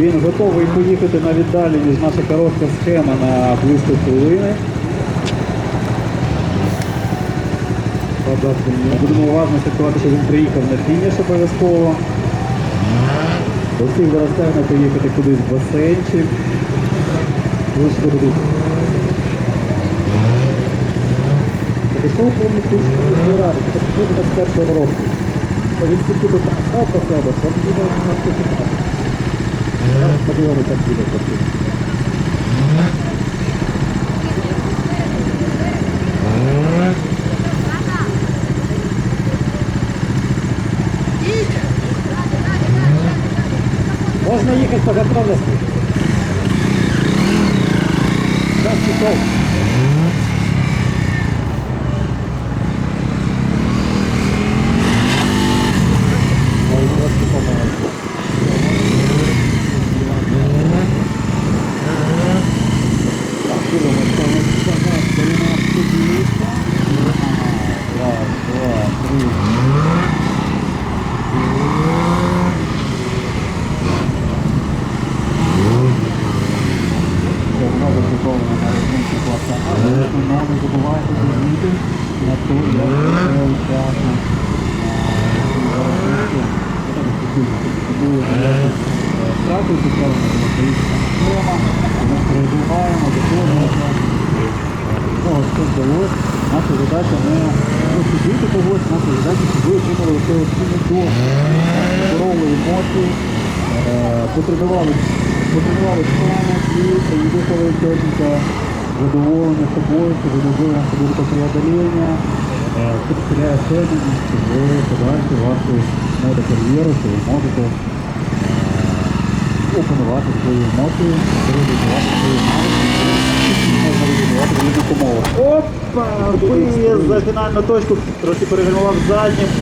Він готовий поїхати навіть далі, ніж наша коротка схема на близько хвилини. Будемо уважно слідкувати, що він приїхав на фініш обов'язково. Усіх зараз тягне поїхати кудись в басейнчик. Пішов повністю збирати, це 2001 року. Він тільки до себе, це буде на Можно ехать по готовности. Сейчас часов. Ой, просто помогает. Чудово на рахунку класа. Але знову не забувайте дзвонити на ту, як це учасно. Втрату цікавимо, українська схема, ми переживаємо, виконуємо. Ну, що вдалося, наша задача не посидіти когось, наша задача, щоб ви отримали це оцінку здорової емоції, е, потренували, потренували сцену і поїхали техніка задоволення собою, що ви добили собі преодоління, підстріляє впевненість, що ви подальше вашу мотокар'єру, що ви можете опанувати свої емоції, реалізувати свої навики, можна реалізувати в різних умовах. Опа! Виїзд за фінальну точку, трохи перегримував заднім.